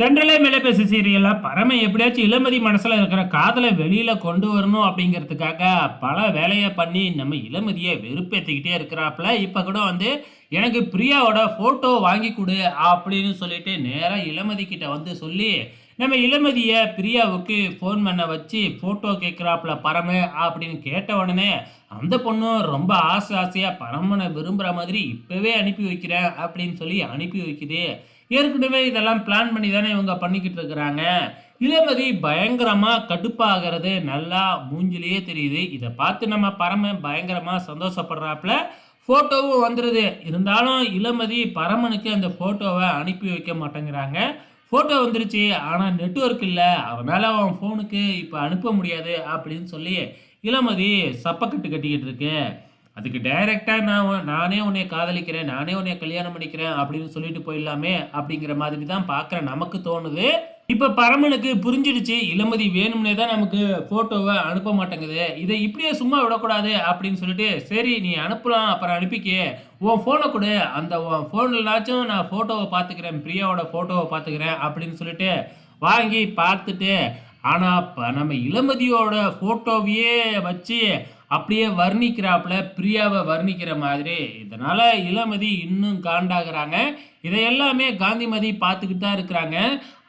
தென்றலே மேலே பேசு சீரியல்ல பரம எப்படியாச்சும் இளமதி மனசுல இருக்கிற காதலை வெளியில கொண்டு வரணும் அப்படிங்கிறதுக்காக பல வேலையை பண்ணி நம்ம இளமதியை வெறுப்பேற்றிக்கிட்டே இருக்கிறாப்புல. இப்போ கூட வந்து எனக்கு பிரியாவோட ஃபோட்டோ வாங்கி கொடு அப்படின்னு சொல்லிட்டு நேராக இளமதி கிட்ட வந்து சொல்லி நம்ம இளமதியை பிரியாவுக்கு ஃபோன் பண்ண வச்சு ஃபோட்டோ கேட்குறாப்புல பரம அப்படின்னு கேட்ட உடனே அந்த பொண்ணும் ரொம்ப ஆசை ஆசையாக பரமனை விரும்புகிற மாதிரி இப்போவே அனுப்பி வைக்கிறேன் அப்படின்னு சொல்லி அனுப்பி வைக்குது. ஏற்கனவே இதெல்லாம் பிளான் பண்ணி தானே இவங்க பண்ணிக்கிட்டு இருக்கிறாங்க. இளமதி பயங்கரமாக கடுப்பாகிறது நல்லா மூஞ்சிலேயே தெரியுது. இதை பார்த்து நம்ம பரம பயங்கரமாக சந்தோஷப்படுறாப்புல ஃபோட்டோவும் வந்துடுது இருந்தாலும் இளமதி பரமனுக்கு அந்த ஃபோட்டோவை அனுப்பி வைக்க மாட்டேங்கிறாங்க. ஃபோட்டோ வந்துருச்சு ஆனால் நெட்ஒர்க் இல்லை. அதனால் அவன் ஃபோனுக்கு இப்போ அனுப்ப முடியாது அப்படின்னு சொல்லி இளமதி சப்பக்கட்டு கட்டிக்கிட்டு இருக்கு. அதுக்கு டைரெக்டாக நான் நானே உன்னை காதலிக்கிறேன் நானே உன்னை கல்யாணம் பண்ணிக்கிறேன் அப்படின்னு சொல்லிட்டு போயிடலாமே அப்படிங்கிற மாதிரி தான் பார்க்குற நமக்கு தோணுது. இப்போ பரமனுக்கு புரிஞ்சிடுச்சு இளமதி வேணும்னே தான் நமக்கு ஃபோட்டோவை அனுப்ப மாட்டேங்குது. இதை இப்படியே சும்மா விடக்கூடாது அப்படின்னு சொல்லிட்டு சரி நீ அனுப்பலாம் அப்புறம் அனுப்பிக்கே. உன் ஃபோனை கொடு. அந்த உன் ஃபோன்லனாச்சும் நான் ஃபோட்டோவை பார்த்துக்கிறேன் பிரியாவோட ஃபோட்டோவை பார்த்துக்கிறேன் அப்படின்னு சொல்லிட்டு வாங்கி பார்த்துட்டு ஆனால் இப்போ நம்ம இளமதியோட ஃபோட்டோவையே வச்சு அப்படியே வர்ணிக்கிறாப்புல பிரியாவை வர்ணிக்கிற மாதிரி. இதனால் இளமதி இன்னும் காண்டாகிறாங்க. இதை எல்லாமே காந்திமதி பார்த்துக்கிட்டு தான் இருக்கிறாங்க.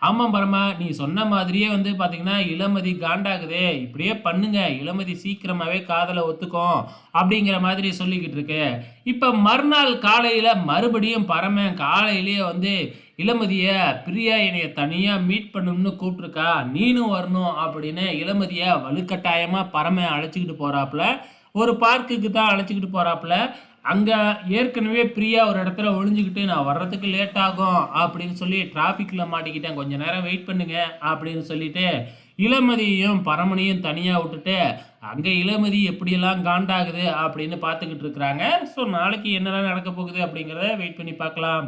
ஆமாம் பரமா நீ சொன்ன மாதிரியே வந்து பார்த்திங்கன்னா இளமதி காண்டாகுதே. இப்படியே பண்ணுங்க. இளமதி சீக்கிரமாகவே காதலை ஒத்துக்கும் அப்படிங்கிற மாதிரி சொல்லிக்கிட்டு இருக்கு. இப்போ மறுநாள் காலையில் மறுபடியும் பரமன் காலையிலேயே வந்து இளமதியை பிரியா என்னைய தனியாக மீட் பண்ணணும்னு கூப்பிட்ருக்கா நீனும் வரணும் அப்படின்னு இளமதியை வலுக்கட்டாயமாக பரம அழைச்சிக்கிட்டு போகிறாப்புல ஒரு பார்க்குக்கு தான் அழைச்சிக்கிட்டு போகிறாப்புல அங்கே ஏற்கனவே பிரியா ஒரு இடத்துல ஒளிஞ்சுக்கிட்டு நான் வர்றதுக்கு லேட் ஆகும் அப்படின்னு சொல்லி டிராஃபிக்கில் மாட்டிக்கிட்டேன். கொஞ்ச நேரம் வெயிட் பண்ணுங்க அப்படின்னு சொல்லிட்டு இளமதியையும் பரமனையும் தனியாக விட்டுட்டு அங்கே இளமதி எப்படியெல்லாம் காண்டாகுது? அப்படின்னு பார்த்துக்கிட்டு இருக்கிறாங்க. ஸோ நாளைக்கு என்னெல்லாம் நடக்க போகுது அப்படிங்கிறத வெயிட் பண்ணி பார்க்கலாம்.